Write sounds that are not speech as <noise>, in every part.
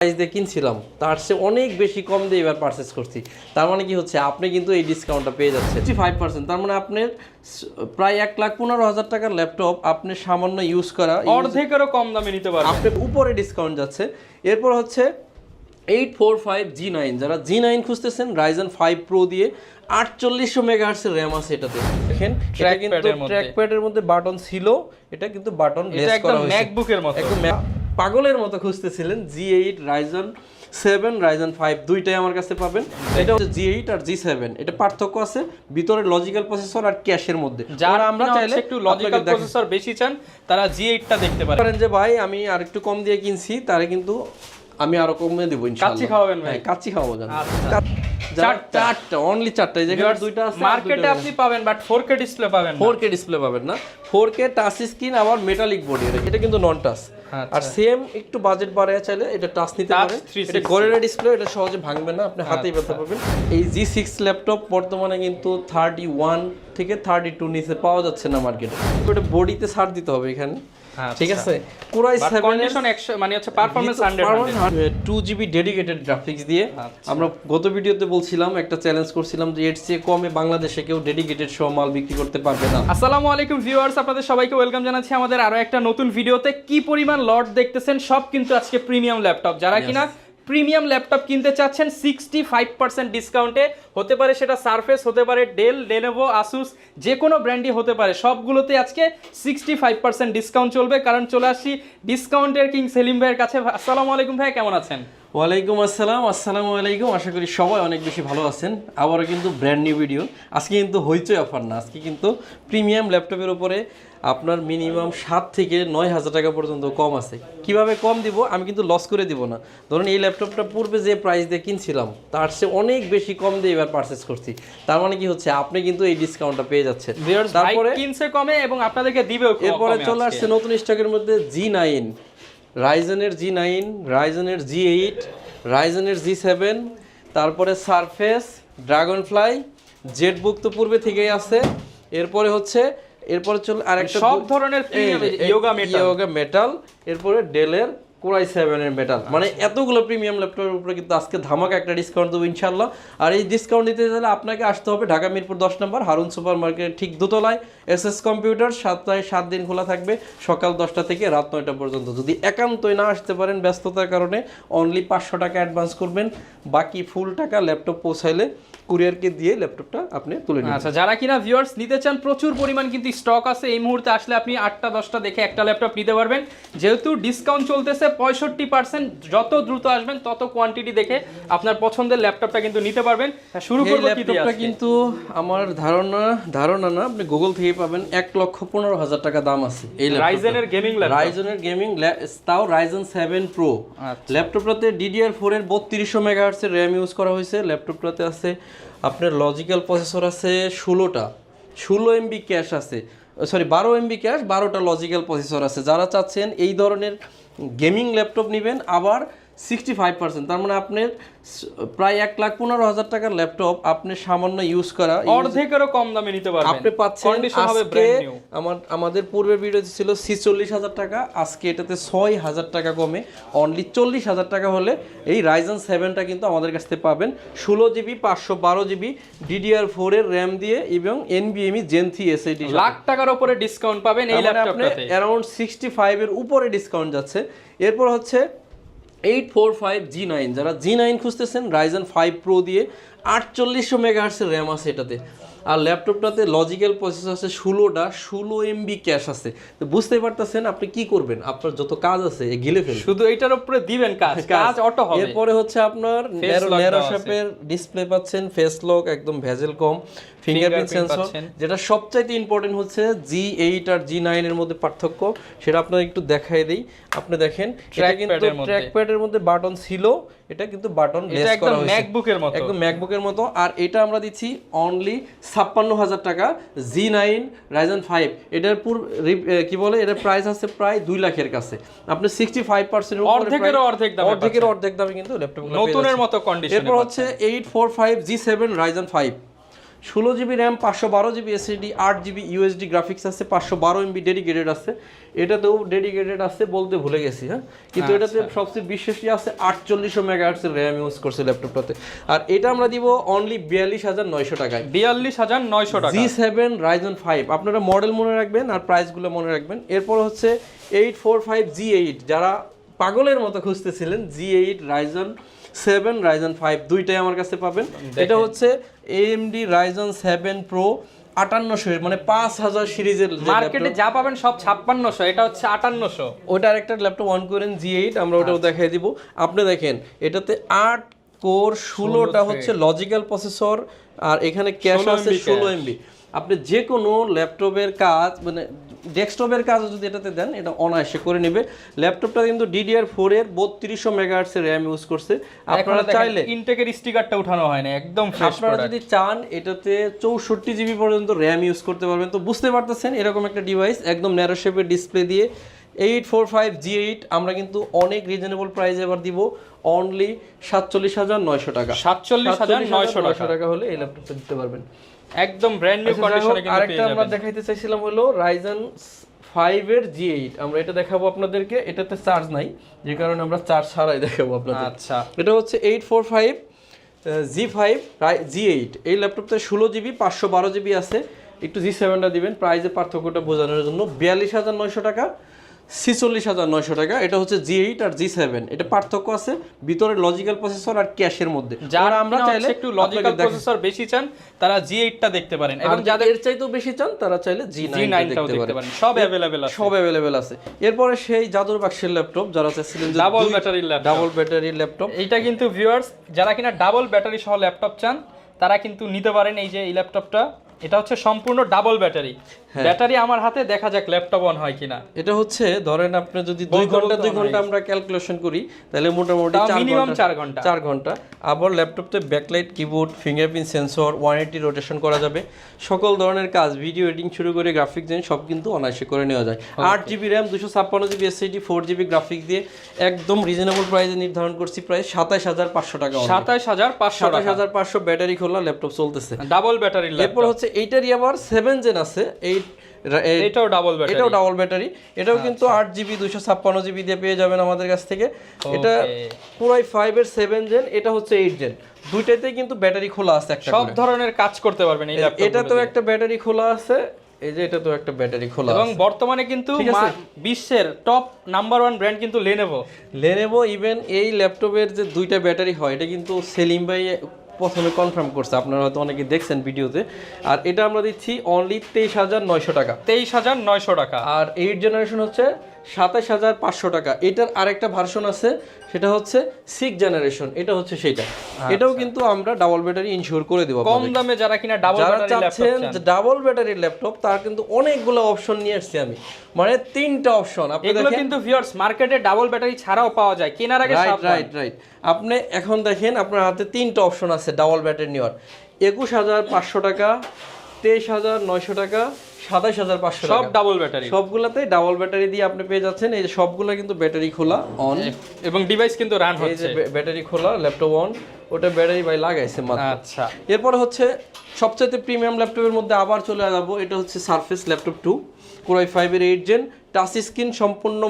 Price দিয়ে কিনছিলাম তার চেয়ে অনেক বেশি কম দিয়ে এবার পারচেস করছি। তার মানে কি হচ্ছে আপনি কিন্তু এই ডিসকাউন্টটা পেয়ে যাচ্ছেন। ফিফটি ফাইভ পার্সেন্ট তার মানে আপনার প্রায় এক লাখ পনেরো হাজার টাকার ল্যাপটপ আপনি সামান্য ইউজ করা অর্ধেকেরও কম দামে নিতে পারবেন। আপনার উপরে ডিসকাউন্ট যাচ্ছে। এরপর হচ্ছে eight four five G nine যারা জি নাইন খুঁজতেছেন রাইজন ফাইভ প্রো দিয়ে আটচল্লিশশো মেগাহার্সের র্যাম আছে এটাতে। দেখেন এটা কিন্তু। ট্র্যাকপ্যাডের মধ্যে বাটন ছিল এটা কিন্তু বাটন একদম ম্যাকবুকের মতো। একদম পাগলের মতো খুঁজতেছিলেন G eight Ryzen seven Ryzen five দুইটাই আমার কাছে পাবেন। এটা হচ্ছে জি এইট আর জি সেভেন এটা পার্থক্য আছে ভিতরে লজিক্যাল প্রসেসর আর ক্যাশের মধ্যে। যারা আমরা চাইলে একটু লজিক্যাল প্রসেসর বেশি চান তারা জি এইটটা দেখতে পারেন যে ভাই আমি আর একটু কম দিয়ে কিনছি তারে কিন্তু আমি আরও কমে দেবো কাচ্চি খাওয়াবেন ভাই? হ্যাঁ কাচ্চি খাওয়াবো জান। আচ্ছা। চারটা। অনলি চারটা। এই দুইটা আছে মার্কেটে আপনি পাবেন বাট 4K ডিসপ্লে পাবেন না। ফোর কে ডিসপ্লে পাবেন না। ফোর কে টাচ স্ক্রিন আবার মেটালিক বডি এটা কিন্তু নন টাচ। আর সেম একটু বাজেট বাড়ায় চাইলে এটা টাচ নিতে পারে পারেন। 360 এটা গরিলা ডিসপ্লে এটা সহজে ভাঙবে না আপনি হাতেই আচ্ছা। ব্যথা পাবেন এই জি সিক্স ল্যাপটপ বর্তমানে কিন্তু থার্টি ওয়ান থেকে থার্টি টু নিচে পাওয়া যাচ্ছে না মার্কেটে এটা বডিতে ছাড় দিতে হবে এখানে। আচ্ছা। ঠিক আছে? কোরাই 7 কন্ডিশন 100 মানে হচ্ছে performance 100 two GB dedicated graphics দিয়ে আচ্ছা। আমরা গত ভিডিওতে বলছিলাম একটা চ্যালেঞ্জ করছিলাম যে এর চেয়ে কমে বাংলাদেশে কেউ ডেডিকেটেড সহ মাল বিক্রি করতে পারবে না। আসসালামু আলাইকুম ভিউয়ার্স আপনাদের সবাইকে ওয়েলকাম জানাচ্ছি আমাদের আরও একটা নতুন ভিডিওতে। কি পরিমাণ লট দেখতেছেন সব কিন্তু আজকে প্রিমিয়াম ল্যাপটপ যারা কিনা প্রিমিয়াম ল্যাপটপ কিনতে চাচ্ছেন সিক্সটি ফাইভ পার্সেন্ট ডিসকাউন্টে হতে পারে সেটা সারফেস হতে পারে ডেল লেনোভো আসুস যে কোনো ব্র্যান্ডই হতে পারে। সবগুলোতে আজকে সিক্সটি ফাইভ পার্সেন্ট ডিসকাউন্ট চলবে। কারণ চলে আসি ডিসকাউন্টের কিং সেলিম ভাইয়ের কাছে। আসসালামু আলাইকুম ভাই, কেমন আছেন? ওয়ালাইকুম আসসালাম আসসালামু আলাইকুম। আশা করি সবাই অনেক বেশি ভালো আছেন। আবারও কিন্তু ব্র্যান্ড নিউ ভিডিও আজকে কিন্তু হইচই অফার না আজকে কিন্তু প্রিমিয়াম ল্যাপটপের উপরে আপনার মিনিমাম সাত থেকে নয় হাজার টাকা পর্যন্ত কম আছে। কীভাবে কম দিব আমি কিন্তু লস করে দিব না। ধরুন এই ল্যাপটপটা পূর্বে যে প্রাইস দিয়ে কিনছিলাম তার চেয়ে অনেক বেশি কম দিয়ে এবার পারচেস করছি। তার মানে কি হচ্ছে আপনি কিন্তু এই ডিসকাউন্টটা পেয়ে যাচ্ছেন। তারপরে কিনছে কমে এবং আপনাদেরকে দিবেও কম- এরপরে চলে আসছে নতুন স্টকের মধ্যে জি নাইন রাইজেনের জি নাইন রাইজেনের জি এইট রাইজেনের জি সেভেন তারপরে সারফেস ড্রাগন ফ্লাই জেটবুক তো পূর্বে থেকেই আছে। এরপরে হচ্ছে এরপরে চলে আরেকটা সব ধরনের ইয়োগা ইয়োগা মেটাল এরপরে ডেলের কোরাই সেভেনের মেটাল মানে এতগুলো প্রিমিয়াম ল্যাপটপের উপরে কিন্তু আজকে ধামাকা একটা ডিসকাউন্ট দেবো ইনশাল্লাহ আর এই ডিসকাউন্ট দিতে গেলে আপনাকে আসতে হবে ঢাকা মিরপুর দশ নম্বর হারুন সুপার মার্কেট ঠিক দোতলায় এস এস কম্পিউটার সপ্তাহে সাত দিন খোলা থাকবে সকাল দশটা থেকে রাত নয়টা পর্যন্ত। যদি একান্তই না আসতে পারেন ব্যস্ততার কারণে অনলি পাঁচশো টাকা অ্যাডভান্স করবেন বাকি ফুল টাকা ল্যাপটপ পৌঁছাইলে কুরিয়ারকে দিয়ে ল্যাপটপটা আপনি তুলে নেবেন আচ্ছা যারা কিনা ভিউয়ার্স নিতে চান প্রচুর পরিমাণ কিন্তু স্টক আছে। এই মুহূর্তে আসলে আপনি আটটা দশটা দেখে একটা ল্যাপটপ নিতে পারবেন। যেহেতু ডিসকাউন্ট চলতেছে পঁয়ষট্টি পার্সেন্ট যত দ্রুত আসবেন তত কোয়ান্টিটি দেখে আপনার পছন্দের ল্যাপটপটা কিন্তু নিতে পারবেন। শুরু করব ল্যাপটপটা কিন্তু আমার ধারণা ধারণা না আপনি গুগল থেকে পাবেন এক লক্ষ পনেরো হাজার টাকা দাম আছে এই রাইজেনের গেমিং রাইজনের গেমিং তাও রাইজেন সেভেন প্রো। ল্যাপটপটাতে ডিডিআর ফোর এর বত্রিশশো মেগাহার্টসের র্যাম ইউজ করা হয়েছে। ল্যাপটপটাতে আছে আপনার লজিক্যাল প্রসেসর আছে ষোলোটা। ষোলো এমবি ক্যাশ আছে। সরি বারো এমবি ক্যাশ বারোটা লজিক্যাল প্রসেসর আছে। যারা চাচ্ছেন এই ধরনের গেমিং ল্যাপটপ নেবেন, আবার সিক্সটি ফাইভ পার্সেন্ট তার মানে আপনার প্রায় এক লাখ পনেরো হাজার টাকার ল্যাপটপ আপনি সামান্য ইউজ করা অর্ধেকেরও কম দামে নিতে পারবেন। আপনি পাচ্ছেন আজকে আমার আমাদের পূর্বের ভিডিওতে ছিল ছিচল্লিশ হাজার টাকা আজকে এটাতে ছয় হাজার টাকা কমে। অনলি চল্লিশ হাজার টাকা হলে এই রাইজন সেভেনটা কিন্তু আমাদের কাছ থেকে পাবেন। ষোলো জিবি পাঁচশো বারো জিবি ডিডিআর ফোরের র্যাম দিয়ে এবং এনবিএমই জেন থ্রি এসএডি লাখ টাকার উপরে ডিসকাউন্ট পাবেন এই ল্যাপটপটাতে অ্যারাউন্ড সিক্সটি ফাইভের উপরে ডিসকাউন্ট যাচ্ছে। এরপর হচ্ছে eight four five G nine, যারা জি নাইন খুঁজতেছেন রাইজেন ফাইভ প্রো দিয়ে আটচল্লিশশো মেগাহার্সের র্যাম আছে এটাতে। আর ল্যাপটপটাতে লজিক্যাল প্রসেসর আছে ষোলোটা ষোলো এমবি ক্যাশ আছে। তো বুঝতেই পারতেছেন আপনি কি করবেন? আপনার যত কাজ আছে গিলে ফেলবেন। শুধু এইটার উপরে দিবেন কাজ কাজ অটো হবে। এরপরে হচ্ছে আপনার ন্যারো শেপের ডিসপ্লে পাচ্ছেন ফেস লক একদম ভেজেল কম। ফিঙ্গারপ্রিন্ট সেন্সর যেটা সবচাইতে ইম্পর্টেন্ট হচ্ছে জি এইট আর জি নাইন এর মধ্যে পার্থক্য। সেটা আপনার একটু দেখাই দেই। আপনি দেখেন এটা কিন্তু ট্র্যাকপ্যাডের মধ্যে। বাটন ছিল। এটা কিন্তু বাটন লেস করা হয়েছে। ম্যাকবুকের মতো। একদম ম্যাকবুকের মতো। আর এটা আমরা দিচ্ছি অনলি ছাপ্পান্ন হাজার টাকা জি নাইন রাইজন ফাইভ এটার পুর কি বলে? এটার প্রাইস আছে প্রায় দুই লাখের কাছে। আপনি সিক্সটি ফাইভ পার্সেন্ট অর্ধেকের অর্ধেক দাম অর্ধেকের অর্ধেক দামে কিন্তু ল্যাপটপ নতুনের মতো কন্ডিশন এরপর হচ্ছে eight four five G seven Ryzen five ষোলো জিবি র্যাম পাঁচশো বারো জিবি এসএসডি আট জিবি ইউএসডি গ্রাফিক্স আছে পাঁচশো বারো এমবি ডেডিকেটেড আছে। এটাতেও ডেডিকেটেড আছে বলতে ভুলে গেছি হ্যাঁ? কিন্তু এটাতে সবচেয়ে বিশেষ ইয়ে আছে আটচল্লিশশো মেগাহার্টসের র্যাম ইউজ করছে ল্যাপটপটাতে আর এটা আমরা দিব অনলি বিয়াল্লিশ হাজার নয়শো টাকায়। বিয়াল্লিশ হাজার নয়শো টাকা। জি সেভেন রাইজন ফাইভ আপনারা মডেল মনে রাখবেন আর প্রাইসগুলো মনে রাখবেন। এরপর হচ্ছে eight four five G eight যারা পাগলের মতো খুঁজতেছিলেন G eight Ryzen seven Ryzen five দুইটাই আমার কাছে পাবেন। এটা হচ্ছে এএমডি রাইজন সেভেন প্রো আটান্নশো মানে পাঁচ হাজার সিরিজের মার্কেটে যা পাবেন সব ছাপ্পান্নশো এটা হচ্ছে আটান্নশো। ওটা আরেকটা ল্যাপটপ অন করেন জি এইট আমরা ওটাও দেখাই দিব। আপনি দেখেন এটাতে আট কোর ষোলোটা হচ্ছে লজিক্যাল প্রসেসর আর এখানে ক্যাশ আছে ষোলো এমবি আপনি যে কোনো ল্যাপটপের কাজ মানে ডেস্কটপের কাজও যদি এটাতে দেন এটা অনায়াসে করে নেবে। ল্যাপটপটা কিন্তু ডিডিআর ফোর এর বত্রিশশো মেগাহার্টসের র্যাম ইউজ করছে। আপনারা চাইলে ইনটেকের স্টিকারটা উঠানো হয় না একদম আপনারা যদি চান এটাতে চৌষট্টি জিবি পর্যন্ত র্যাম ইউজ করতে পারবেন। তো বুঝতে পারতেছেন এরকম একটা ডিভাইস একদম ন্যারো শেপের ডিসপ্লে দিয়ে। Eight four five G eight আমরা কিন্তু অনেক রিজনেবল প্রাইস এবার দিব। অনলি সাতচল্লিশ হাজার নয়শো টাকা। সাতচল্লিশ হাজার নয়শো টাকা। হলে এই ল্যাপটপটা দিতে পারবেন। একদম ব্র্যান্ড নিউ কন্ডিশনে কিন্তু আরেকটা আমরা দেখাইতে চাইছিলাম হলো রাইজন ফাইভ এর জি এইট আমরা এটা দেখাবো আপনাদেরকে এটাতে চার্জ নাই যে কারণে আমরা চার্জ ছাড়াই দেখাবো আপনাদের। আচ্ছা। এটা হচ্ছে eight four five G five G eight এই ল্যাপটপটা ষোলো জিবি পাঁচশো বারো জিবি আছে। একটু জি সেভেনটা দিবেন প্রাইসের পার্থক্যটা বোঝানোর জন্য। বিয়াল্লিশ হাজার নয়শো টাকা। ছিচল্লিশ হাজার নয়শো টাকা। এটা হচ্ছে জি এইট আর জি সেভেন এটা পার্থক্য আছে ভিতরে লজিক্যাল প্রসেসর আর ক্যাশের মধ্যে। যারা আমরা চাইলে একটু লজিক্যাল প্রসেসর বেশি চান তারা জি এইটটা দেখতে পারেন এবং যাদের এর চাইতেও বেশি চান তারা চাইলে জি জি নাইন নাইনটাও দেখতে পারেন। সব অ্যাভেলেবেল আছে। সব অ্যাভেলেবেল আছে। এরপরে সেই জাদুর বাক্সের ল্যাপটপ যারা চাচ্ছিলেন যে ডাবল ব্যাটারির ল্যাপটপ ডাবল ব্যাটারির ল্যাপটপ এইটা কিন্তু ভিউয়ার্স যারা কিনা ডাবল ব্যাটারি সহ ল্যাপটপ চান তারা কিন্তু নিতে পারেন এই যে এই ল্যাপটপটা এটা হচ্ছে সম্পূর্ণ ডাবল ব্যাটারি। ব্যাটারি আমার হাতে দেখা যাক ল্যাপটপ অন হয় কিনা। এটা হচ্ছে ধরেন আপনি যদি দুই ঘণ্টা বলতে দুই ঘণ্টা আমরা ক্যালকুলেশন করি তাহলে মোটামুটি তাও চার minimum ঘণ্টা চার ঘণ্টা। আবার ল্যাপটপে backlight keyboard fingerprint sensor one eighty rotation করা যাবে। সকল ধরনের কাজ ভিডিও এডিটিং শুরু করে গ্রাফিক ডিজাইন সব কিন্তু অনায়াসে করে নেওয়া যায়। আট জিবি র্যাম দুশো ছাপ্পান্ন GB SSD four GB graphic দিয়ে একদম রিজনেবল প্রাইসে নির্ধারণ করছি প্রায় সাতাশ হাজার পাঁচশো টাকা সাতাশ হাজার পাঁচশো সাতাশ টাকা। হাজার পাঁচশো ব্যাটারি খোলা ল্যাপটপ চলতেছে। ডাবল এরপর ল্যাপটপ হচ্ছে এইটারই আবার সেভেন জেন আছে এই এটাও ডাবল ব্যাটারি এটাও ডাবল ব্যাটারি এটাও কিন্তু আট জিবি দুশো ছাপ্পান্ন জিবি দিয়ে পেয়ে যাবেন আমাদের কাছ থেকে। এটা পুরাই সেভেন জেন এটা হচ্ছে এইট জেন দুইটাতেই কিন্তু ব্যাটারি খোলা আছে একটা সব ধরনের কাজ করতে পারবেন ল্যাপটপ এটাতেও একটা ব্যাটারি খোলা আছে। এই যে এটাতেও একটা ব্যাটারি খোলা এবং বর্তমানে কিন্তু বিশ্বের টপ নাম্বার ওয়ান ব্র্যান্ড কিন্তু লেনেভো লেনেভো ইভেন এই ল্যাপটপের যে দুইটা ব্যাটারি হয় এটা কিন্তু সেলিম ভাই প্রথমে কনফার্ম করছে। আপনারা হয়তো অনেকে দেখছেন ভিডিওতে। আর এটা আমরা দিচ্ছি অনলি তেইশ হাজার নয়শো টাকা। তেইশ হাজার নয়শো টাকা। আর এইট জেনারেশন হচ্ছে সাতাশ হাজার পাঁচশো টাকা। এটার আরেকটা ভার্সন আছে সেটা হচ্ছে সিক্স জেনারেশন এটা হচ্ছে সেটা এটাও কিন্তু আমরা ডাবল ব্যাটারি ইনশিওর করে দেবো কম দামে যারা কিনা ডাবল যারা ল্যাপটপ চাচ্ছেন ডাবল ব্যাটারির ল্যাপটপ তার কিন্তু অনেকগুলো অপশন নিয়ে আসছি আমি। মানে তিনটা অপশন আপনি এগুলো কিন্তু ভিউয়ার্স মার্কেটে ডাবল ব্যাটারি ছাড়াও পাওয়া যায়। কেনার আগে রাইট রাইট রাইট আপনি এখন দেখেন আপনার হাতে তিনটা অপশন আছে ডাবল ব্যাটারি নেওয়ার। একুশ হাজার পাঁচশো টাকা তেইশ হাজার নয়শো টাকা সাতাশ হাজার পাঁচশো সব ডাবল ব্যাটারি সবগুলাতেই ডাবল ব্যাটারি দিয়ে আপনি পেয়ে যাচ্ছেন। এই যে সবগুলা কিন্তু ব্যাটারি খোলা অন এবং ডিভাইস কিন্তু রান হচ্ছে। ব্যাটারি খোলা ল্যাপটপ অন ওটা ব্যাটারি ভাই লাগাইছে মাত্র। আচ্ছা। এরপরে হচ্ছে সবচাইতে প্রিমিয়াম ল্যাপটপের মধ্যে আবার চলে যাব। এটা হচ্ছে Surface laptop two core i ফাইভের এইট জেন টাচ স্ক্রিন সম্পূর্ণ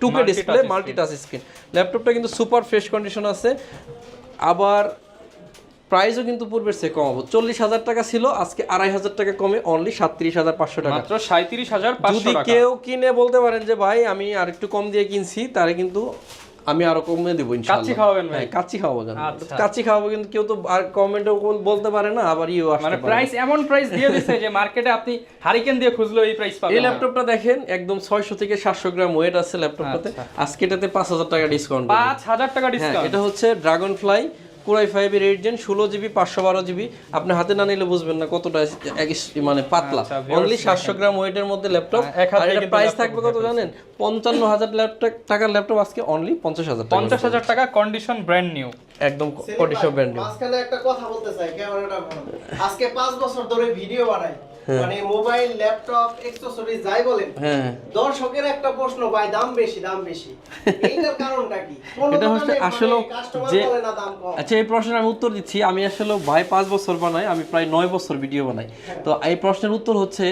টুকে ডিসপ্লে মাল্টি টাচ স্ক্রিন ল্যাপটপটা কিন্তু সুপার ফ্রেশ কন্ডিশন আছে। আবার প্রাইসও কিন্তু পূর্বের চেয়ে কমাবো চল্লিশ হাজার টাকা ছিল আজকে আড়াই হাজার টাকা কমে অনলি সাতত্রিশ হাজার পাঁচশো টাকা। মাত্র সাঁত্রিশ হাজার যদি কেউ কিনে বলতে পারেন যে ভাই আমি আর একটু কম দিয়ে কিনছি তারে কিন্তু আমি আরও কমে দেবো কাচ্চি খাওয়াবেন ভাই? হ্যাঁ কাচ্চি খাওয়াবো জানো। আচ্ছা। কাচ্চি খাওয়াবো কিন্তু কেউ তো আর কমেন্টেও বলতে পারে না আবার ইও আসতে মানে প্রাইস এমন প্রাইস দিয়ে দিচ্ছে যে মার্কেটে আপনি হারিকেন দিয়ে খুঁজলো এই প্রাইস এই পাবেন না। ল্যাপটপটা দেখেন একদম ছয়শো থেকে সাতশো গ্রাম ওয়েট আছে ল্যাপটপটাতে আজকে এটাতে পাঁচ হাজার টাকা ডিসকাউন্ট পাঁচ হাজার টাকা হ্যাঁ ডিসকাউন্ট এটা হচ্ছে ড্রাগন ফ্লাই কোরাই ফাইভের এইট জেন ষোলো জিবি পাঁচশো বারো জিবি আপনি হাতে না নিলে বুঝবেন না কতটা মানে পাতলা। আচ্ছা, অনলি সাতশো গ্রাম ওয়েটের মধ্যে ল্যাপটপ হ্যাঁ, এক হাজার আর এটা প্রাইস থাকবে কত জানেন? পঞ্চান্ন হাজার ল্যাপটপ টাকার ল্যাপটপ আজকে অনলি পঞ্চাশ হাজার পঞ্চাশ হাজার টাকা কন্ডিশন ব্র্যান্ড নিউ একদম কন্ডিশন ব্র্যান্ড নিউ একটা কথা বলতে চাই ক্যামেরাটা আজকে পাঁচ বছর ধরে ভিডিও বানাই মানে মোবাইল ল্যাপটপ যাই বলেন হ্যাঁ। দর্শকের একটা প্রশ্ন ভাই দাম বেশি দাম বেশি। এইটার কারণটা কি? এটা হচ্ছে আসলে মানে কাস্টমার যে আচ্ছা এই প্রশ্নের আমি উত্তর দিচ্ছি। আমি আসলে ভাই পাঁচ বছর বানাই আমি প্রায় নয় বছর ভিডিও বানাই। তো এই প্রশ্নের উত্তর হচ্ছে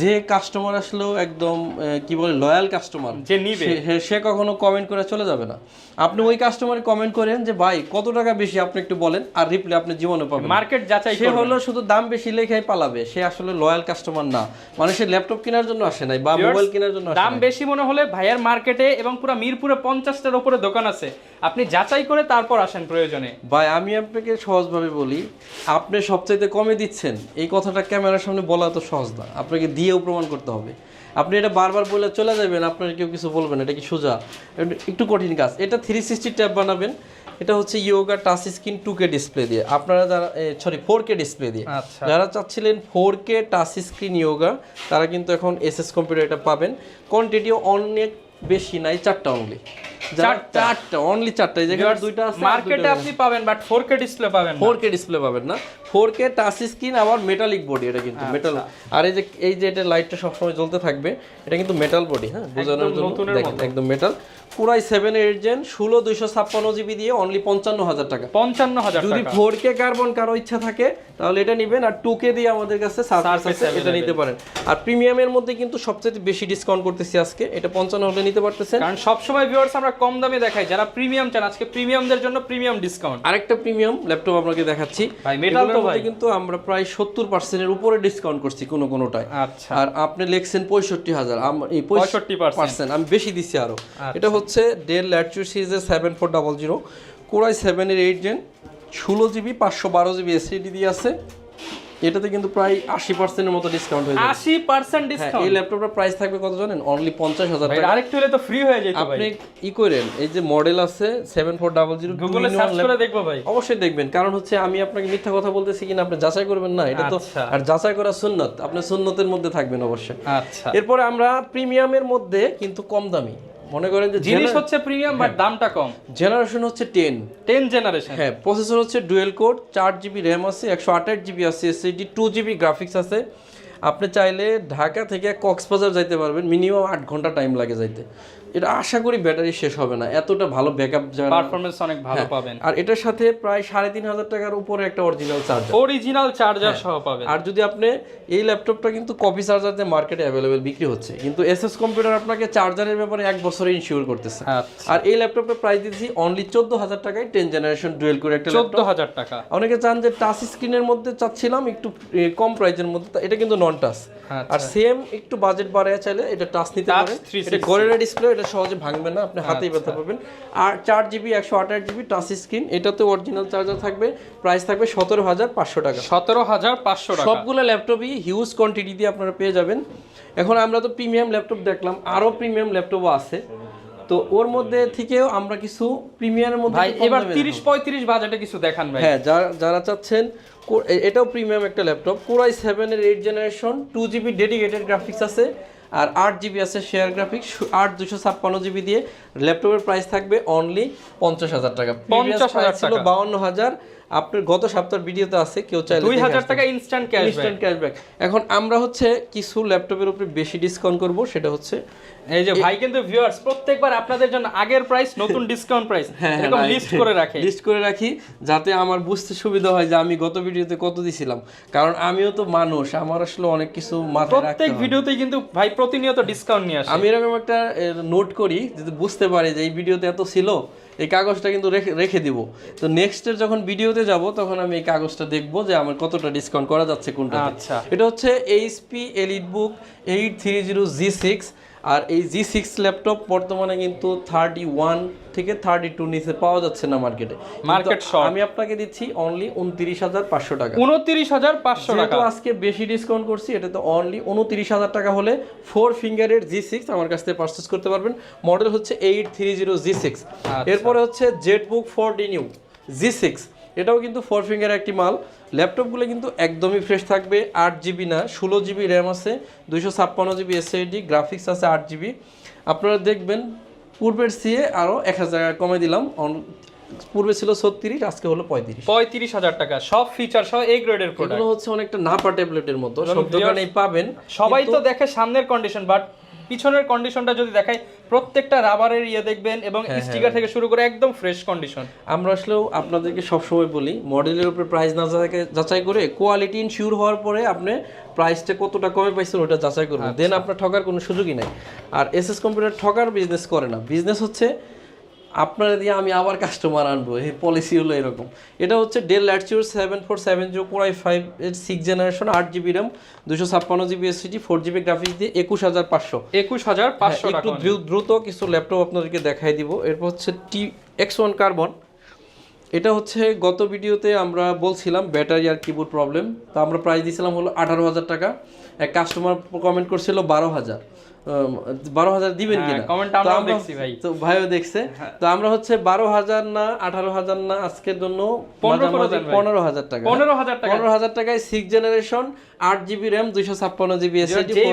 যে কাস্টমার আসলেও একদম কি বলে লয়াল কাস্টমার যে নিবে। সে কখনো কমেন্ট করে চলে যাবে না। আপনি ওই কাস্টমারে কমেন্ট করেন যে ভাই কত টাকা বেশি? আপনি একটু বলেন আর রিপ্লাই আপনি জীবনে পাবেন। মার্কেট যাচাই সে হলো শুধু দাম বেশি লেখাই পালাবে। সে আসলে লয়াল কাস্টমার না। মানে সে ল্যাপটপ কেনার জন্য আসে নাই বা মোবাইল কেনার জন্য আসে দাম বেশি মনে হলে ভাইয়ার মার্কেটে এবং পুরো মিরপুরে পঞ্চাশটার উপরে দোকান আছে। আপনি যাচাই করে তারপর আসেন প্রয়োজনে। ভাই আমি আপনাকে সহজভাবে বলি আপনি সবচাইতে কমে দিচ্ছেন। এই কথাটা ক্যামেরার সামনে বলা তো সহজ না। আপনাকে দিয়েও প্রমাণ করতে হবে। আপনি এটা বারবার বলে চলে যাবেন আপনার কেউ কিছু বলবেন এটা কি সোজা? একটু কঠিন কাজ। এটা থ্রি সিক্সটি ট্যাব বানাবেন এটা হচ্ছে Yoga touch screen two K display দিয়ে। আপনারা যারা সরি ফোর কে ডিসপ্লে দিয়ে। আচ্ছা। যারা চাচ্ছিলেন four K touch screen Yoga তারা কিন্তু এখন এস এস কম্পিউটার এটা পাবেন। কোয়ান্টিটিও অনেক বেশি নাই চারটা অনলি চারটা? চারটা অনলি চারটা এই দুইটা আছে আর মার্কেটে আপনি পাবেন বাট ফোর ডিসপ্লে পাবেন না। ডিসপ্লে পাবেন না। ফোর টাচ স্ক্রিন আবার মেটালিক বডি এটা কিন্তু মেটাল আর এই যে এই যে এটা লাইটটা সবসময় জ্বলতে থাকবে এটা কিন্তু মেটাল বডি হ্যাঁ বোঝানোর জন্য। দেখেন একদম মেটাল পুরাই সেভেন এইট জেন ষোলো দুইশো ছাপ্পান্ন জিবি দিয়ে অনলি পঞ্চান্ন হাজার টাকা। পঞ্চান্ন হাজার যদি ফোর কে কার্বন কারও ইচ্ছা থাকে তাহলে এটা নেবেন আর টু কে দিয়ে আমাদের কাছে সার্ভিস Surface আছে এটা নিতে পারেন। আর প্রিমিয়ামের মধ্যে কিন্তু সবচেয়ে বেশি ডিসকাউন্ট করতেছি আজকে এটা পঞ্চান্ন হলে নিতে পারতেছেন। কারণ সবসময় ভিউয়ার্স আমরা কম দামে দেখাই যারা প্রিমিয়াম চান আজকে প্রিমিয়ামদের জন্য প্রিমিয়াম ডিসকাউন্ট আরেকটা প্রিমিয়াম ল্যাপটপ আপনাকে দেখাচ্ছি। ভাই, এগুলোর তো ভাই। কিন্তু আমরা প্রায় সত্তর পার্সেন্টের উপরে ডিসকাউন্ট করছি কোনো কোনোটায়। আচ্ছা। আর আপনি লিখছেন পঁয়ষট্টি হাজার। এই 65% পার্সেন্ট আমি বেশি দিচ্ছি আরও। আচ্ছা। এটা হচ্ছে ডেল ল্যাটচুর সিরিজের seven four double zero core i সেভেনের এইট জেন ষোলো জিবি পাঁচশো বারো জিবি এসিডি দিয়ে আছে। এটাতে কিন্তু প্রায় আশি পার্সেন্টের মতো ডিসকাউন্ট হয়ে যাবে। আশি পার্সেন্ট হ্যাঁ, এই ডিসকাউন্ট ল্যাপটপটার প্রাইস থাকবে কত জানেন? অনলি পঞ্চাশ হাজার টাকা। আরেকটু হলে তো ফ্রি হয়ে যেত ভাই। আপনি ই করেন এই যে মডেল আছে সেভেন ফোর ডাবল জিরো গুগলে সার্চ করে দেখব ভাই। অবশ্যই দেখবেন কারণ হচ্ছে আমি আপনাকে মিথ্যা কথা বলতেছি কিনা আপনি যাচাই করবেন না এটা তো আচ্ছা। আর যাচাই করা সুন্নত আপনি সুন্নতের মধ্যে থাকবেন অবশ্যই। আচ্ছা। এরপরে আমরা প্রিমিয়ামের মধ্যে কিন্তু কম দামি মনে করেন যে জিনিস হচ্ছে প্রিমিয়াম বাট দামটা কম। জেনারেশন হচ্ছে টেন টেন জেনারেশন হ্যাঁ প্রসেসর হচ্ছে ডুয়েল কোড চার জিবি র্যাম আছে একশো আঠাশ জিবি আছে এসএসডি টু জিবি গ্রাফিক্স আছে। আপনি চাইলে ঢাকা থেকে কক্সবাজার যাইতে পারবেন মিনিমাম আট ঘণ্টা টাইম লাগে যাইতে। এটা আশা করি ব্যাটারি শেষ হবে না। এতটা ভালো ব্যাকআপ পারফরমেন্স অনেক ভালো পাবেন। আর এটার সাথে প্রায় সাড়ে তিন হাজার টাকার উপরে একটা অরিজিনাল চার্জার অরিজিনাল চার্জার সহ পাবেন। আর যদি আপনি এই ল্যাপটপটা কিন্তু কপি চার্জার দিয়ে মার্কেটে অ্যাভেলেবেল বিক্রি হচ্ছে। কিন্তু এসএস কম্পিউটার আপনাকে চার্জারের ব্যাপারে এক বছরে ইনশিওর করতেছে। আচ্ছা। আর এই ল্যাপটপের প্রাইস দিচ্ছি অনলি চোদ্দ হাজার টাকায় টেন জেনারেশন ডুয়েল করে একটা চোদ্দ হাজার টাকা। অনেকে চান যে টাচ স্ক্রিনের মধ্যে চাচ্ছিলাম একটু কম প্রাইজের মধ্যে তা এটা কিন্তু নন টাচ আচ্ছা। আর সেম একটু বাজেট বাড়ায় চাইলে এটা টাচ নিতে পারে এটা গরেরা ডিসপ্লে এটা সহজে ভাঙবে না আপনি হাতেই আচ্ছা। ব্যথা পাবেন। আর চার জিবি একশো আঠাশ জিবি টাচ স্ক্রিন এটাতে অরিজিনাল চার্জার থাকবে প্রাইস থাকবে সতেরো হাজার পাঁচশো টাকা। সতেরো হাজার পাঁচশো টাকা। সবগুলো ল্যাপটপই হিউজ কোয়ান্টিটি দিয়ে আপনারা পেয়ে যাবেন। এখন আমরা তো প্রিমিয়াম ল্যাপটপ দেখলাম আরও প্রিমিয়াম ল্যাপটপও আছে। তো ওর মধ্যে থেকেও আমরা কিছু প্রিমিয়ামের মধ্যে ভাই এবার দামে তিরিশ পঁয়ত্রিশ বাজেটে কিছু দেখান ভাই। হ্যাঁ যারা যারা চাচ্ছেন এটাও প্রিমিয়াম একটা ল্যাপটপ। কোরাই সেভেনের eight generation two GB dedicated graphics আছে। আর আট জিবি আছে শেয়ার গ্রাফিক্স আট দুশো ছাপ্পান্ন জিবি দিয়ে ল্যাপটপের প্রাইস থাকবে অনলি পঞ্চাশ হাজার টাকা। 50,000 ছিল বাউন্ন হাজার। আপনার গত সপ্তাহের ভিডিওতে আছে কেউ চাইলে দুই হাজার টাকা ইনস্ট্যান্ট ক্যাশব্যাক ইনস্ট্যান্ট ক্যাশব্যাক এখন আমরা হচ্ছে কিছু ল্যাপটপের উপরে বেশি ডিসকাউন্ট করব সেটা হচ্ছে এই যে ভাই কিন্তু ভিউয়ার্স প্রত্যেকবার আপনাদের জন্য আগের প্রাইস নতুন <laughs> ডিসকাউন্ট প্রাইস হ্যাঁ, এরকম লিস্ট করে রাখে। লিস্ট করে রাখি যাতে আমার বুঝতে সুবিধা হয় যে আমি গত ভিডিওতে কত দিছিলাম। কারণ আমিও তো মানুষ আমার আসলে অনেক কিছু মাথায় রাখতে প্রত্যেক হয়। ভিডিওতেই কিন্তু ভাই প্রতিনিয়ত ডিসকাউন্ট নিয়ে আসে। আমি এরকম একটা নোট করি বুঝতে পারি যে এই ভিডিওতে এত ছিল এই কাগজটা কিন্তু রেখে রেখে দিব। তো নেক্সটের যখন ভিডিওতে যাব তখন আমি এই কাগজটা দেখব যে আমার কতটা ডিসকাউন্ট করা যাচ্ছে কোনটা আচ্ছা। এটা হচ্ছে HP EliteBook eight three zero G six আর এই জি সিক্স ল্যাপটপ বর্তমানে কিন্তু থার্টি ওয়ান থেকে থার্টি টু নিচে পাওয়া যাচ্ছে না মার্কেটে মার্কেট আমি আপনাকে দিচ্ছি অনলি উনত্রিশ হাজার পাঁচশো টাকা। উনত্রিশ হাজার পাঁচশো টাকা। আজকে বেশি ডিসকাউন্ট করছি এটা তো অনলি উনত্রিশ হাজার টাকা হলে ফোর ফিঙ্গারের জি সিক্স আমার কাছ থেকে পারচেস করতে পারবেন। মডেল হচ্ছে eight three zero G six এরপরে হচ্ছে ZBook four D new G six এটাও কিন্তু ফোর ফিঙ্গার একটি মাল। ল্যাপটপগুলো কিন্তু একদমই ফ্রেশ থাকবে আট জিবি না ষোলো জিবি র্যাম আছে দুইশো ছাপ্পান্ন জিবি এসএডি গ্রাফিক্স আছে আট জিবি আপনারা দেখবেন পূর্বের সিয়ে আরও এক হাজার কমে দিলাম। পূর্বে ছিল ছত্রিশ আজকে হলো পঁয়ত্রিশ। পঁয়ত্রিশ হাজার টাকা। সব ফিচার সহ এই গ্রেডের প্রোডাক্ট হচ্ছে অনেকটা নাপা ট্যাবলেটের মতো। সব দোকানেই পাবেন। সবাই তো দেখে সামনের কন্ডিশন বাট পিছনের কন্ডিশনটা যদি দেখাই প্রত্যেকটা রাবারের ইয়ে দেখবেন এবং হ্যাঁ, স্টিকার থেকে শুরু করে একদম ফ্রেশ কন্ডিশন আমরা আসলেও আপনাদেরকে সবসময় বলি মডেলের উপরে প্রাইস না যাচাই- যাচাই করে কোয়ালিটি ইনশিওর হওয়ার পরে আপনি প্রাইসটা কতটা কমে পাইছেন ওটা যাচাই করবেন। দেন আপনার ঠকার কোনো সুযোগই নাই। আর এস এস কম্পিউটার ঠকার বিজনেস করে না। বিজনেস হচ্ছে আপনারা দিয়ে আমি আবার কাস্টমার আনব এই পলিসি হলো এরকম। এটা হচ্ছে Dell Latitude seven four seven zero four I five এর সিক্স জেনারেশন আট জিবি র্যাম দুশো ছাপ্পান্ন GB SSD four GB graphics দিয়ে একুশ হাজার পাঁচশো। একুশ হাজার পাঁচশো হ্যাঁ, একটু দ্রুত কিছু ল্যাপটপ আপনাদেরকে দেখাই দিব। এরপর হচ্ছে টি এক্স ওয়ান কার্বন এটা হচ্ছে গত ভিডিওতে আমরা বলছিলাম ব্যাটারি আর কিবোর্ড প্রবলেম তো আমরা প্রাইস দিয়েছিলাম হলো আঠারো হাজার টাকা। এক কাস্টমার কমেন্ট করছিল বারো হাজার। বারো হাজার দিবেন হ্যাঁ, কিনা? তো আমরা- ভাই। হ্যাঁ। তো ভাইও দেখছে। তো আমরা হচ্ছে বারো হাজার না আঠারো হাজার না আজকের জন্য পনেরো হাজার টাকা। পনেরো হাজার টাকা। পনেরো হাজার টাকায় সিক্স জেনারেশন আট জিবি র্যাম দুইশো ছাপ্পান্ন জিবি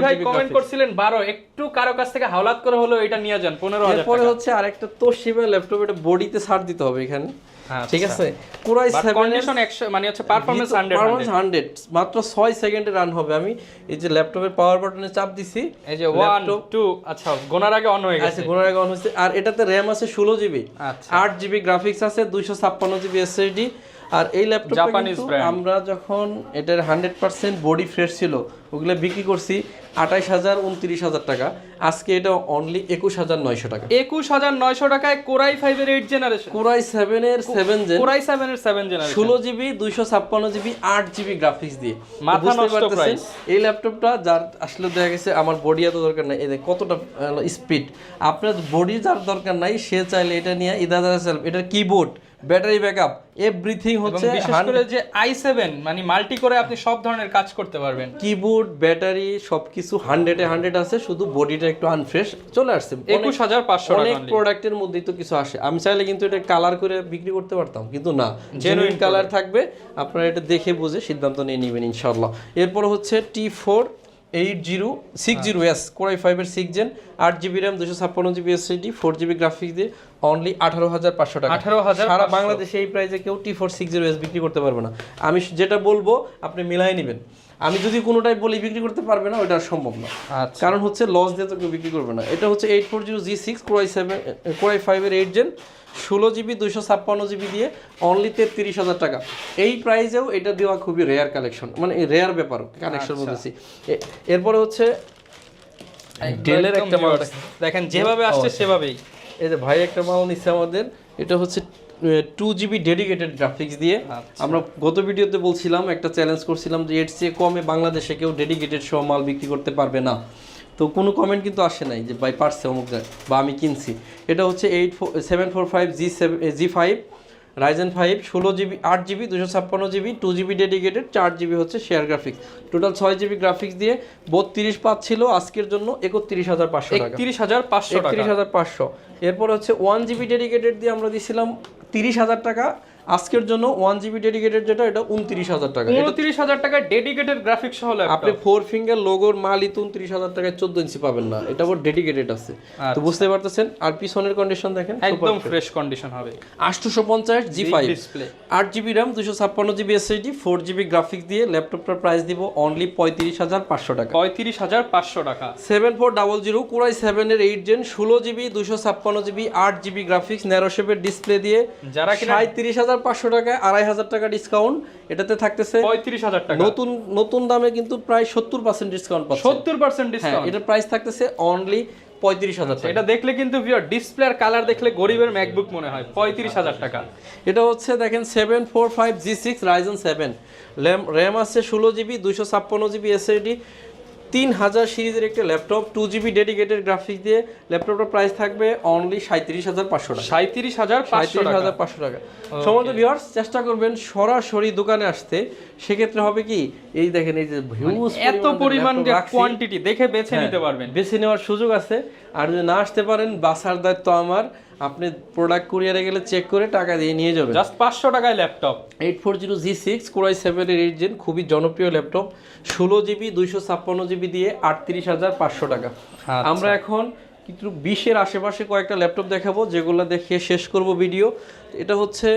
ভাই কমেন্ট করছিলেন বারো একটু কারও কাছ থেকে হাওলাত করে হলো এটা নিয়ে যান পনেরো হাজার এরপরে হচ্ছে আরেকটা তোশিবা ল্যাপটপ এটা বডিতে ছাড় দিতে হবে এখানে। ঠিক আছে? কুরাই কন্ডিশন মানে হচ্ছে পারফরমেন্স হান্ড্রেড হান্ড্রেড মাত্র ছয় সেকেন্ডে রান হবে। আমি এই যে ল্যাপটপের পাওয়ার বাটনে চাপ দিছি এই যে ওয়ান laptop- টু আচ্ছা গোনার আগে অন হয়ে গেছে। আচ্ছা আগে অন হয়েছে। আর এটাতে র্যাম আছে ষোলো জিবি আচ্ছা। আট জিবি গ্রাফিক্স আছে দুইশো ছাপ্পান্ন জিবি এসএসডি আর এই ল্যাপটপটা কিন্তু আমরা যখন এটার হান্ড্রেড পার্সেন্ট বডি ফ্রেশ ছিল ওগুলো বিক্রি করছি আঠাইশ হাজার উনত্রিশ হাজার টাকা। আজকে এটা অনলি একুশ হাজার নয়শো টাকা। একুশ হাজার নয়শো টাকায় কোরাই ফাইভের eight generation core i seven এর সেভেন জেন কোরাই সেভেনের সেভেন জেনারেশন ষোলো জিবি দুইশো ছাপ্পান্ন জিবি আট জিবি গ্রাফিক্স দিয়ে। মাথা নষ্ট এই ল্যাপটপটা যার আসলে দেখা গেছে আমার বডি এত দরকার নাই। এদের কতটা স্পিড আপনার বডি যার দরকার নাই সে চাইলে এটা নিয়ে ইদাদা এটার কিবোর্ড ব্যাটারি ব্যাকআপ এভরিথিং হচ্ছে বিশেষ করে যে আই সেভেন মানে মাল্টি করে আপনি সব ধরনের কাজ করতে পারবেন। কিবোর্ড ব্যাটারি সবকিছু হান্ড্রেডে হান্ড্রেড আছে শুধু বডিটা একটু আনফ্রেশ চলে আসছে। অনেক- একুশ হাজার পাঁচশো অনেক টাকা প্রোডাক্টের মধ্যেই তো কিছু আসে। আমি চাইলে কিন্তু এটা কালার করে বিক্রি করতে পারতাম কিন্তু না। জেনুইন কালার থাকবে আপনারা এটা দেখে বুঝে সিদ্ধান্ত নিয়ে নেবেন ইনশাল্লাহ এরপর হচ্ছে T four eight zero six zero S core i ফাইভের সিক্স জেন আট জিবি র্যাম দুশো ছাপ্পান্ন GB SSD four GB graphics দিয়ে অনলি আঠারো হাজার পাঁচশো টাকা। 18,500 সারা বাংলাদেশে এই প্রাইসে কেউ T four six zero S বিক্রি করতে পারবে না। আমি যেটা বলব আপনি মিলাই নেবেন। আমি যদি কোনোটাই বলি বিক্রি করতে পারবে না ওটা সম্ভব না। আচ্ছা। কারণ হচ্ছে লস দিয়ে তো কেউ বিক্রি করবে না। এটা হচ্ছে eight four zero G six core i seven core i ফাইভের এইট জেন ষোলো জিবি দুইশো ছাপ্পান্ন জিবি দিয়ে অনলি তেত্রিশ হাজার টাকা। এই প্রাইসেও এটা দেওয়া খুবই রেয়ার কালেকশন মানে রেয়ার ব্যাপার কানেকশন বলতেছি। এরপরে হচ্ছে ডেলের একটা মাল দেখেন যেভাবে আসছে সেভাবেই। এই যে ভাই একটা মাল নিচ্ছে আমাদের এটা হচ্ছে টু জিবি ডেডিকেটেড গ্রাফিক্স দিয়ে। আচ্ছা। আমরা গত ভিডিওতে বলছিলাম একটা চ্যালেঞ্জ করছিলাম যে এর চেয়ে কমে বাংলাদেশে কেউ ডেডিকেটেড সহ মাল বিক্রি করতে পারবে না। তো কোনো কমেন্ট কিন্তু আসে নাই যে ভাই পারছে অমুক বা আমি কিনছি। এটা হচ্ছে eight four seven four five G seven G five Ryzen five ষোলো জিবি আট জিবি দুশো ছাপ্পান্ন জিবি টু জিবি ডেডিকেটেড চার জিবি হচ্ছে শেয়ার গ্রাফিক্স টোটাল ছয় জিবি গ্রাফিক্স দিয়ে বত্রিশ পাচ্ছিল আজকের জন্য একত্রিশ হাজার পাঁচশো টাকা। একত্রিশ হাজার পাঁচশো একত্রিশ হাজার পাঁচশো। এরপর হচ্ছে ওয়ান জিবি ডেডিকেটেড দিয়ে আমরা দিয়েছিলাম তিরিশ হাজার টাকা। আজকের জন্য ওয়ান জিবি ডেডিকেটেড যেটা এটা উনত্রিশ হাজার টাকা। উনত্রিশ হাজার টাকায় ডেডিকেটেড গ্রাফিক্স সহ আপনি ফোর ফিঙ্গার লোগোর মালই তো উনত্রিশ হাজার টাকায় চোদ্দ ইঞ্চি পাবেন না। এটা আবার ডেডিকেটেড আছে। তো বুঝতে পারতেছেন? আর পিছনের কন্ডিশন দেখেন আচ্ছা। একদম ফ্রেশ কন্ডিশন হবে। আটশোশো পঞ্চাশ জি ফাইভ ডিসপ্লে আট জিবি র্যাম দুশো ছাপ্পান্ন GB SSD four GB graphics দিয়ে ল্যাপটপটার প্রাইস দিব অনলি পঁয়ত্রিশ হাজার পাঁচশো টাকা। পঁয়ত্রিশ হাজার পাঁচশো টাকা। Seven four double zero core i সেভেনের এইট জেন ষোলো জিবি দুশো ছাপ্পান্ন জিবি আট জিবি গ্রাফিক্স ন্যারো শেপের ডিসপ্লে দিয়ে যারা কিনা সাঁত্রিশ হাজার পাঁচশো টাকায় আড়াই হাজার টাকা ডিসকাউন্ট এটাতে থাকতেছে পঁয়ত্রিশ হাজার টাকা। নতুন নতুন দামে কিন্তু প্রায় সত্তর পার্সেন্ট ডিসকাউন্ট পাচ্ছে। সত্তর পার্সেন্ট হ্যাঁ ডিসকাউন্ট এটার প্রাইস থাকতেছে অনলি পঁয়ত্রিশ হাজার টাকা। এটা দেখলে কিন্তু ডিসপ্লে আর কালার দেখলে গরিবের ম্যাকবুক মনে হয় পঁয়ত্রিশ হাজার টাকা। এটা হচ্ছে দেখেন seven four five G six Ryzen seven RAM আছে ষোলো জিবি দুইশো ছাপ্পান্ন জিবি এসএসডি তিন হাজার সিরিজের একটা laptop two GB dedicated graphics দিয়ে ল্যাপটপটার প্রাইস থাকবে অনলি সাঁত্রিশ হাজার পাঁচশো টাকা। সাঁত্রিশ হাজার সাঁত্রিশ হাজার পাঁচশো টাকা। সমস্ত ভিউয়ার্স চেষ্টা করবেন সরাসরি দোকানে আসতে। সেক্ষেত্রে হবে কি এই দেখেন এই যে হিউজ এত পরিমাণ যে কোয়ান্টিটি দেখে বেছে নিতে পারবেন। বেছে নেওয়ার সুযোগ আছে। আর যদি না আসতে পারেন বাসার দায়িত্ব আমার। আপনি প্রোডাক্ট কুরিয়ারে গেলে চেক করে টাকা দিয়ে নিয়ে যাবেন। জাস্ট পাঁচশো টাকায় laptop eight four zero G six core i সেভেনের এইট জেন খুবই জনপ্রিয় ল্যাপটপ ষোলো জিবি দুইশো ছাপ্পান্ন জিবি দিয়ে আটত্রিশ হাজার পাঁচশো টাকা। আচ্ছা। আমরা এখন কিন্তু বিশের আশেপাশে কয়েকটা ল্যাপটপ দেখাবো যেগুলো দেখে শেষ করব ভিডিও। এটা হচ্ছে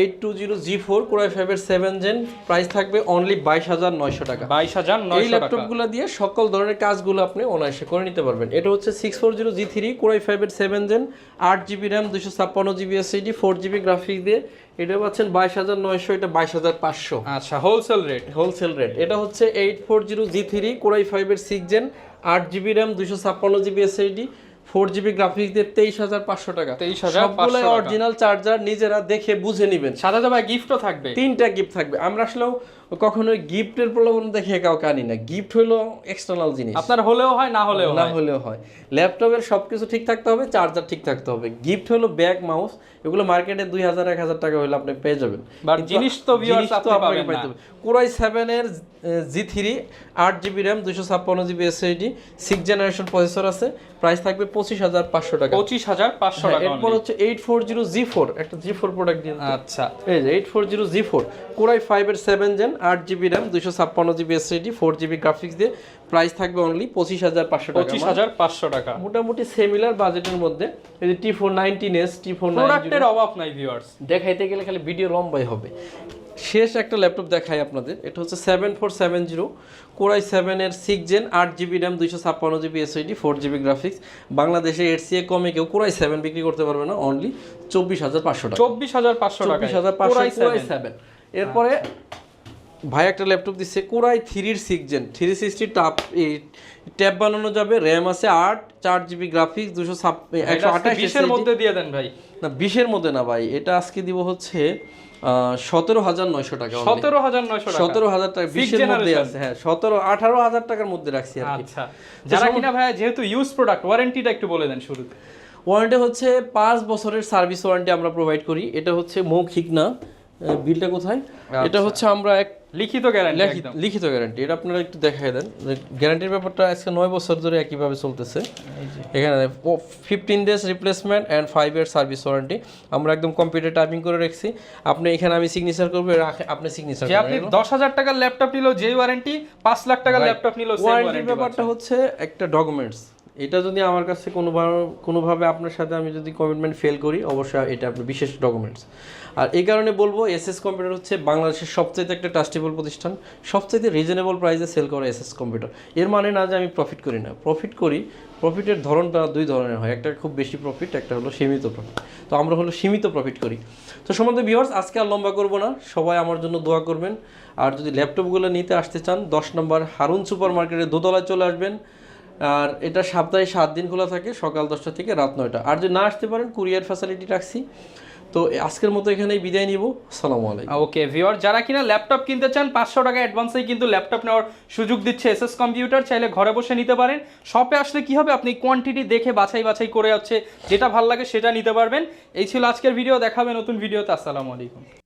eight two zero G four core i ফাইভের সেভেন জেন প্রাইস থাকবে অনলি বাইশ হাজার নয়শো টাকা। বাইশ হাজার এই ল্যাপটপগুলো দিয়ে সকল ধরনের কাজগুলো আপনি অনায়াসে করে নিতে পারবেন। এটা হচ্ছে six four zero G three core i ফাইভের সেভেন জেন আট জিবি র্যাম দুশো ছাপ্পান্ন GB SSD four GB graphic দিয়ে। এটা পাচ্ছেন বাইশ হাজার নয়শো এটা বাইশ হাজার পাঁচশো। আচ্ছা হোলসেল রেট হোলসেল রেট এটা হচ্ছে eight four zero G three core i ফাইভের সিক্স জেন আট জিবি র্যাম দুশো ছাপ্পান্ন GB SSD four GB graphics দিয়ে তেইশ হাজার পাঁচশো টাকা। 23,500 সবগুলো টাকা। অরিজিনাল চার্জার নিজেরা দেখে বুঝে নেবেন। সাদা জামায় গিফটও থাকবে তিনটা গিফট থাকবে। আমরা আসলে কখনোই গিফটের প্রলোভন দেখে কাউকে আনি না। গিফট হলো এক্সটার্নাল জিনিস। আপনার হলেও হয় না হলেও না হলেও হয়। ল্যাপটপের সবকিছু ঠিক থাকতে হবে চার্জার ঠিক থাকতে হবে। গিফট হলো ব্যাগ মাউস এগুলো মার্কেটে দুই হাজার এক হাজার টাকা হলে আপনি পেয়ে যাবেন। জিনিস তো আপনাকে পাইতে হবে। কোরাই সেভেনের জি থ্রি আট জিবি র্যাম দুশো ছাপ্পান্ন GB SSD six generation processor আছে। প্রাইস থাকবে পঁচিশ হাজার পাঁচশো টাকা। পঁচিশ হাজার পাঁচশো হ্যাঁ, টাকা এরপর হচ্ছে eight four zero G four একটা জি ফোর প্রোডাক্ট আচ্ছা। এই যে eight four zero G four core i ফাইভের সেভেন জেন আট জিবি র্যাম দুশো ছাপ্পান্ন GB SSD four GB graphics দিয়ে প্রাইস থাকবে অনলি পঁচিশ হাজার পাঁচশো টাকা। পঁচিশ হাজার পাঁচশো টাকা। মোটামুটি সিমিলার বাজেটের মধ্যে এই যে T four nineteen S T four প্রোডাক্টের অভাব নাই ভিউয়ার্স দেখাইতে গেলে খালি ভিডিও লম্বাই হবে। শেষ একটা ল্যাপটপ দেখাই আপনাদের এটা হচ্ছে seven four seven zero core i সেভেনের সিক্স জেন আট জিবি র্যাম দুইশো ছাপ্পান্ন GB SSD four GB graphics বাংলাদেশে এর সিএ কমে কেউ কোরাই সেভেন বিক্রি করতে পারবে না অনলি চব্বিশ হাজার পাঁচশো টাকা। চব্বিশ হাজার পাঁচশো টাকা চব্বিশ হাজার পাঁচশো কোরাই সেভেন এরপরে ভাই একটা ল্যাপটপ দিচ্ছে কোরাই থ্রির সিক্স জেন থ্রি সিক্সটি টাপ ট্যাব বানানো যাবে র্যাম আছে আট চার জিবি গ্রাফিক্স দুশো একশো আঠাশ বিশের মধ্যে দিয়ে দেন ভাই। না বিশের মধ্যে না ভাই এটা আজকে দিব হচ্ছে সতেরো হাজার নয়শো টাকা সতেরো হাজার নয়শো সতেরো হাজার টাকা বিশের মধ্যে আছে হ্যাঁ সতেরো আঠারো হাজার টাকার মধ্যে রাখছি আচ্ছা যারা কিনা ভাই যেহেতু ইউজ প্রোডাক্ট ওয়ারেন্টিটা একটু বলে দেন শুরুতে ওয়ারেন্টি হচ্ছে পাঁচ বছরের সার্ভিস ওয়ারেন্টি আমরা প্রোভাইড করি। এটা হচ্ছে মৌখিক না বিলটা কোথায়? এটা হচ্ছে আমরা এক লিখিত গ্যারান্টি লিখিত- গ্যারান্টি এটা আপনারা একটু দেখাই দেন। গ্যারান্টির ব্যাপারটা আজকে নয় বছর ধরে একইভাবে চলতেছে। এখানে fifteen days replacement and five year service warranty আমরা একদম কম্পিউটার টাইপিং করে রাখছি। আপনি এখানে আমি সিগনেচার করব আপনি সিগনেচার যে আপনি দশ হাজার টাকার ল্যাপটপ নিল যেই ওয়ারেন্টি পাঁচ লাখ টাকার ল্যাপটপ নিল ওয়ারেন্টির ব্যাপারটা হচ্ছে একটা ডকুমেন্টস এটা যদি আমার কাছে কোনোভাবে কোনোভাবে আপনার সাথে আমি যদি কমিটমেন্ট ফেল করি অবশ্যই এটা আপনার বিশেষ ডকুমেন্টস আর এই কারণে বলব, এসএস কম্পিউটার হচ্ছে বাংলাদেশের সবচাইতে একটা ট্রাস্টেবল প্রতিষ্ঠান, সবচাইতে রিজনেবল প্রাইসে সেল করে এসএস কম্পিউটার। এর মানে না যে আমি প্রফিট করি না। প্রফিট করি প্রফিটের ধরনটা দুই ধরনের হয়। একটা খুব বেশি প্রফিট একটা হলো সীমিত প্রফিট তো আমরা হলো সীমিত প্রফিট করি। তো সম্বন্ধে ভিউয়ার্স আজকে আর লম্বা করব না। সবাই আমার জন্য দোয়া করবেন। আর যদি ল্যাপটপগুলো নিতে আসতে চান, দশ নম্বর হারুন সুপার মার্কেটের দোতলায় চলে আসবেন। আর এটা সপ্তাহে সাত দিন খোলা থাকে, সকাল দশটা থেকে রাত নয়টা। আর যদি না আসতে পারেন, কুরিয়ার ফ্যাসিলিটি রাখছি। তো আজকের মতো এখানেই বিদায় নিব। সালামু আলাইকুম। ওকে ভিওর যারা কিনা ল্যাপটপ কিনতে চান, পাঁচশো টাকা অ্যাডভান্সেই কিন্তু ল্যাপটপ নেওয়ার সুযোগ দিচ্ছে এস এস কম্পিউটার চাইলে ঘরে বসে নিতে পারেন। শপে আসলে কি হবে? আপনি কোয়ান্টিটি দেখে বাছাই বাছাই করে যাচ্ছে যেটা ভালো লাগে সেটা নিতে পারবেন। এই ছিল আজকের ভিডিও দেখাবে নতুন ভিডিওতে আসসালামু আলাইকুম।